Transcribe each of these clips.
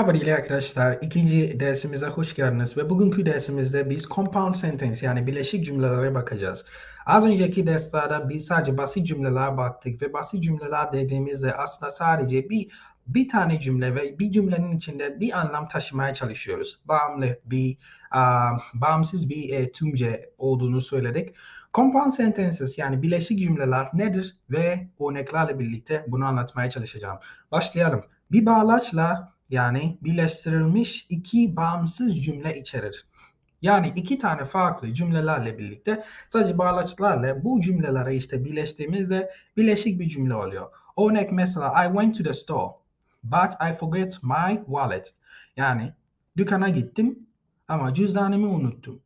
Merhaba değerli arkadaşlar. İkinci dersimize hoş geldiniz ve bugünkü dersimizde biz compound sentence yani birleşik cümlelere bakacağız. Az önceki derslerde biz sadece basit cümleler baktık ve basit cümleler dediğimizde aslında sadece bir bir tane cümle ve bir cümlenin içinde bir anlam taşımaya çalışıyoruz. Bağımlı bir, uh, bağımsız bir e, tümce olduğunu söyledik. Compound sentences yani birleşik cümleler nedir ve örneklerle birlikte bunu anlatmaya çalışacağım. Başlayalım. Bir bağlaçla yani birleştirilmiş iki bağımsız cümle içerir. Yani iki tane farklı cümlelerle birlikte sadece bağlaçlarla bu cümleleri işte birleştiğimizde birleşik bir cümle oluyor. Örnek mesela I went to the store but I forget my wallet. Yani dükkana gittim ama cüzdanımı unuttum.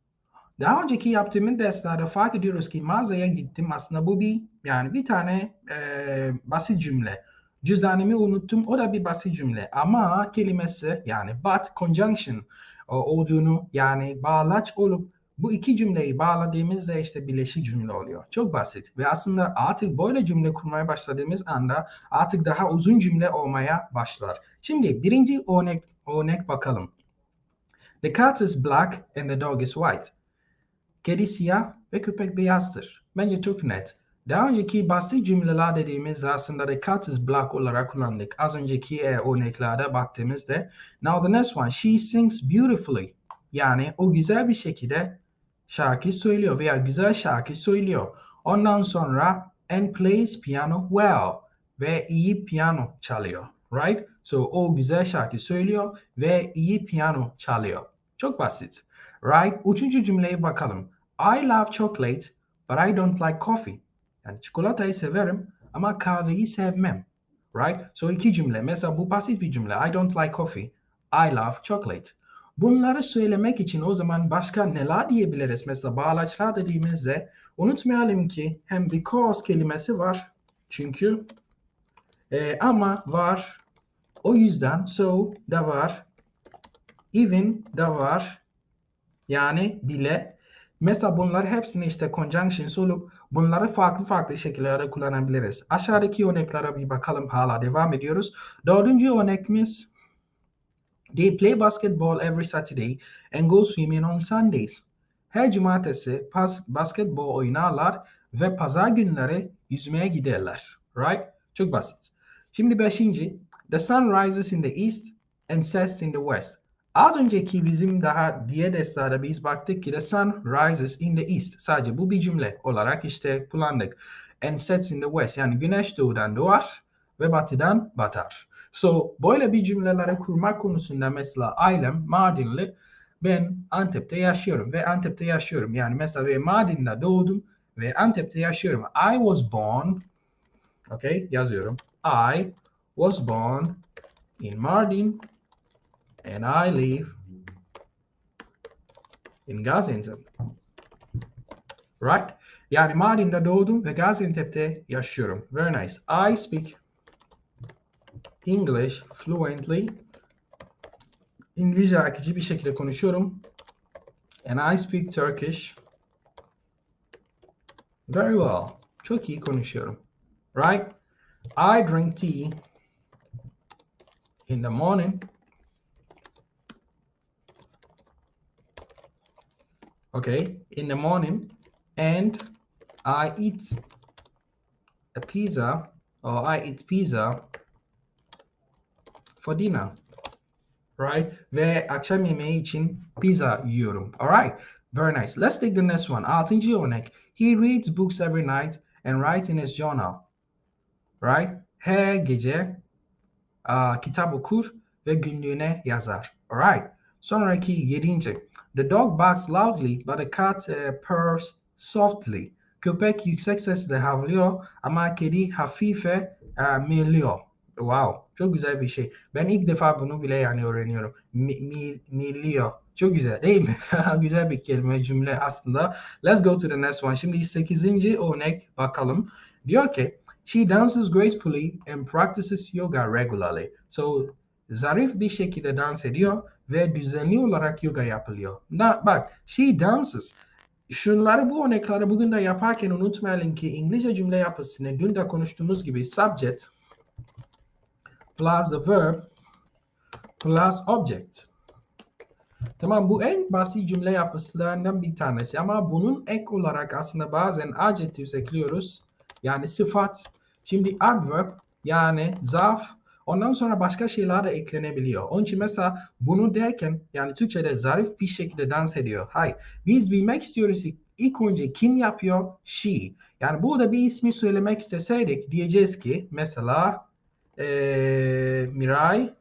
Daha önceki yaptığımız derslerde fark ediyoruz ki mağazaya gittim aslında bu bir yani bir tane e, basit cümle. Cüzdanımı unuttum. O da bir basit cümle. Ama kelimesi yani but conjunction olduğunu yani bağlaç olup bu iki cümleyi bağladığımızda işte birleşik cümle oluyor. Çok basit. Ve aslında artık böyle cümle kurmaya başladığımız anda artık daha uzun cümle olmaya başlar. Şimdi birinci örnek, örnek bakalım. The cat is black and the dog is white. Kedi siyah ve köpek beyazdır. Bence çok net. Daha önceki basit cümleler dediğimiz aslında is black olarak kullandık. Az önceki e, örneklerde baktığımızda. Now the next one. She sings beautifully. Yani o güzel bir şekilde şarkı söylüyor veya güzel şarkı söylüyor. Ondan sonra and plays piano well ve iyi piyano çalıyor. Right? So o güzel şarkı söylüyor ve iyi piyano çalıyor. Çok basit. Right? Üçüncü cümleye bakalım. I love chocolate but I don't like coffee. Yani çikolatayı severim ama kahveyi sevmem. Right? So iki cümle. Mesela bu basit bir cümle. I don't like coffee. I love chocolate. Bunları söylemek için o zaman başka neler diyebiliriz? Mesela bağlaçlar dediğimizde unutmayalım ki hem because kelimesi var. Çünkü e, ama var. O yüzden so da var. Even da var. Yani bile. Mesela bunlar hepsini işte conjunction olup bunları farklı farklı şekillerde kullanabiliriz. Aşağıdaki örneklere bir bakalım hala devam ediyoruz. Dördüncü örneğimiz They play basketball every Saturday and go swimming on Sundays. Her cumartesi pas basketbol oynarlar ve pazar günleri yüzmeye giderler. Right? Çok basit. Şimdi beşinci. The sun rises in the east and sets in the west. Az önceki bizim daha diğer derslerde biz baktık ki the sun rises in the east. Sadece bu bir cümle olarak işte kullandık. And sets in the west. Yani güneş doğudan doğar ve batıdan batar. So böyle bir cümleleri kurmak konusunda mesela ailem Mardinli ben Antep'te yaşıyorum ve Antep'te yaşıyorum. Yani mesela ve Mardin'de doğdum ve Antep'te yaşıyorum. I was born okay yazıyorum. I was born in Mardin and I live in Gaziantep. Right? Yani Mardin'de doğdum ve Gaziantep'te yaşıyorum. Very nice. I speak English fluently. İngilizce akıcı bir şekilde konuşuyorum. And I speak Turkish very well. Çok iyi konuşuyorum. Right? I drink tea in the morning. Okay, in the morning. And I eat a pizza or I eat pizza for dinner. Right? Ve akşam yemeği için pizza yiyorum. Alright? Very nice. Let's take the next one. Altıncı örnek. He reads books every night and writes in his journal. Right? Her gece uh, kitap okur ve günlüğüne yazar. Alright? Sonraki yedinci. The dog barks loudly but the cat uh, purrs softly. Köpek yüksek sesle havlıyor ama kedi hafife uh, miyliyor. Wow, çok güzel bir şey. Ben ilk defa bunu bile yani öğreniyorum. Mi, mi, milio. Çok güzel değil mi? güzel bir kelime cümle aslında. Let's go to the next one. Şimdi 8. örnek bakalım. Diyor ki She dances gracefully and practices yoga regularly. So zarif bir şekilde dans ediyor ve düzenli olarak yoga yapılıyor. Na, bak, she dances. Şunları bu örnekleri bugün de yaparken unutmayalım ki İngilizce cümle yapısını dün de konuştuğumuz gibi subject plus the verb plus object. Tamam bu en basit cümle yapıslarından bir tanesi ama bunun ek olarak aslında bazen adjectives ekliyoruz. Yani sıfat. Şimdi adverb yani zarf ondan sonra başka şeyler de eklenebiliyor. Onun için mesela bunu derken yani Türkçe'de zarif bir şekilde dans ediyor. Hayır. Biz bilmek istiyoruz ki ilk önce kim yapıyor? She. Yani burada bir ismi söylemek isteseydik diyeceğiz ki mesela eee Miray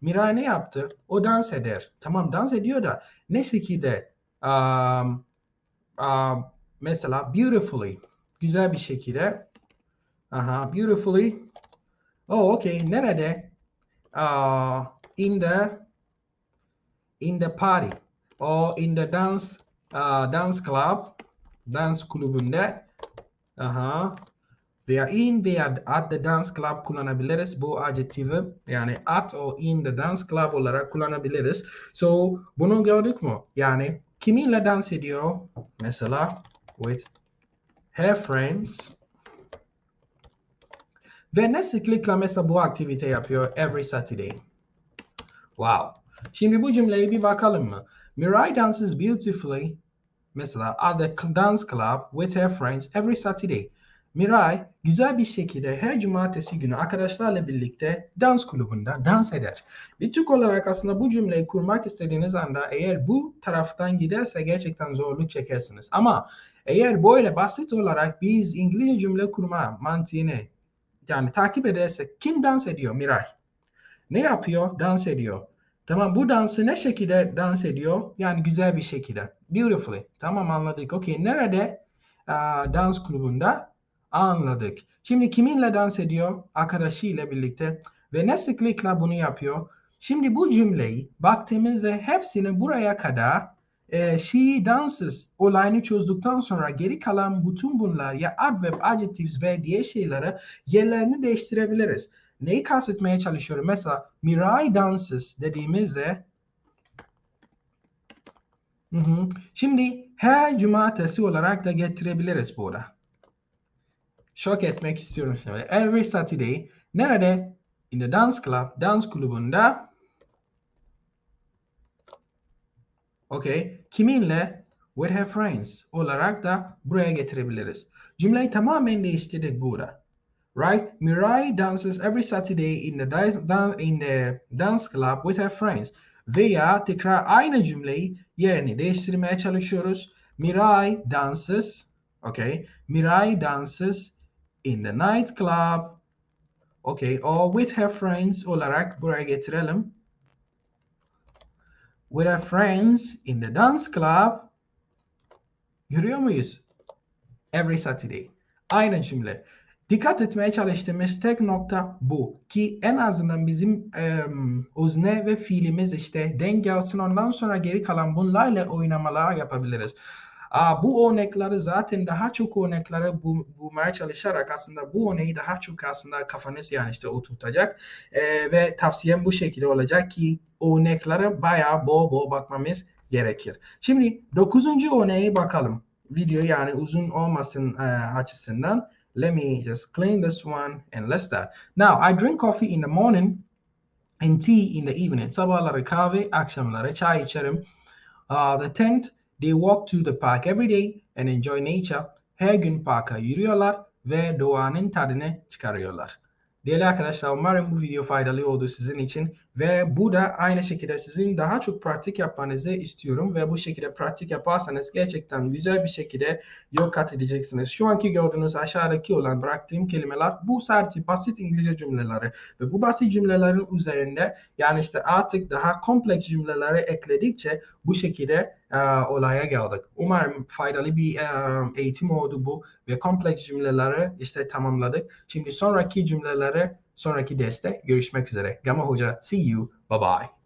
Miray ne yaptı? O dans eder. Tamam dans ediyor da ne şekilde? Um, um, mesela beautifully. Güzel bir şekilde. Aha, beautifully. Oh, okay. Nerede? Uh, in the in the party. Or in the dance uh, dance club dans kulübünde. Aha. Veya in veya at the dance club kullanabiliriz. Bu adjektifi yani at o in the dance club olarak kullanabiliriz. So bunu gördük mü? Yani kiminle dans ediyor? Mesela with her friends ve ne sıklıkla mesela bu aktivite yapıyor every Saturday wow şimdi bu cümleyi bir bakalım mı Mirai dances beautifully mesela at the dance club with her friends every Saturday Miray güzel bir şekilde her cumartesi günü arkadaşlarla birlikte dans kulübünde dans eder. Bir Türk olarak aslında bu cümleyi kurmak istediğiniz anda eğer bu taraftan giderse gerçekten zorluk çekersiniz. Ama eğer böyle basit olarak biz İngilizce cümle kurma mantığını yani takip edersek kim dans ediyor Miray? Ne yapıyor? Dans ediyor. Tamam bu dansı ne şekilde dans ediyor? Yani güzel bir şekilde. Beautifully. Tamam anladık. Okey. Nerede? Aa, dans kulübünde. Anladık. Şimdi kiminle dans ediyor? Arkadaşıyla birlikte. Ve ne sıklıkla bunu yapıyor? Şimdi bu cümleyi baktığımızda hepsini buraya kadar e, she dances olayını çözdükten sonra geri kalan bütün bunlar ya adverb, adjectives ve diğer şeyleri yerlerini değiştirebiliriz. Neyi kastetmeye çalışıyorum? Mesela Mirai dances dediğimizde Hı hı. Şimdi her cumartesi olarak da getirebiliriz burada. Şok etmek istiyorum şimdi. Every Saturday nerede? In the dance club, dans kulübünde. Okay. Kiminle? With her friends olarak da buraya getirebiliriz. Cümleyi tamamen değiştirdik burada. Right? Mirai dances every Saturday in the, dan in the dance club with her friends. Veya tekrar aynı cümleyi yerini değiştirmeye çalışıyoruz. Mirai dances, okay? Mirai dances in the night club, okay? Or with her friends olarak buraya getirelim. With her friends in the dance club. Görüyor muyuz? Every Saturday. Aynı cümle. Dikkat etmeye çalıştığımız tek nokta bu. Ki en azından bizim um, özne ve fiilimiz işte denk gelsin ondan sonra geri kalan bunlarla oynamalar yapabiliriz. Aa, bu örnekleri zaten daha çok örnekleri bul bulmaya çalışarak aslında bu örneği daha çok aslında kafanız yani işte oturtacak. Ee, ve tavsiyem bu şekilde olacak ki örneklere bayağı bol bol bakmamız gerekir. Şimdi dokuzuncu örneğe bakalım. Video yani uzun olmasın e, açısından. Let me just clean this one and let's start. Now, I drink coffee in the morning and tea in the evening. Sabahları kahve, akşamları çay içerim. Uh, the tenth, they walk to the park every day and enjoy nature. Her gün parka yürüyorlar ve doğanın tadını çıkarıyorlar. Değerli arkadaşlar umarım bu video faydalı oldu sizin için ve bu da aynı şekilde sizin daha çok pratik yapmanızı istiyorum ve bu şekilde pratik yaparsanız gerçekten güzel bir şekilde yol kat edeceksiniz. Şu anki gördüğünüz aşağıdaki olan bıraktığım kelimeler bu sadece basit İngilizce cümleleri ve bu basit cümlelerin üzerinde yani işte artık daha kompleks cümleleri ekledikçe bu şekilde olaya geldik. Umarım faydalı bir e, eğitim oldu bu ve kompleks cümleleri işte tamamladık. Şimdi sonraki cümleleri sonraki derste görüşmek üzere. Gama Hoca, see you. Bye bye.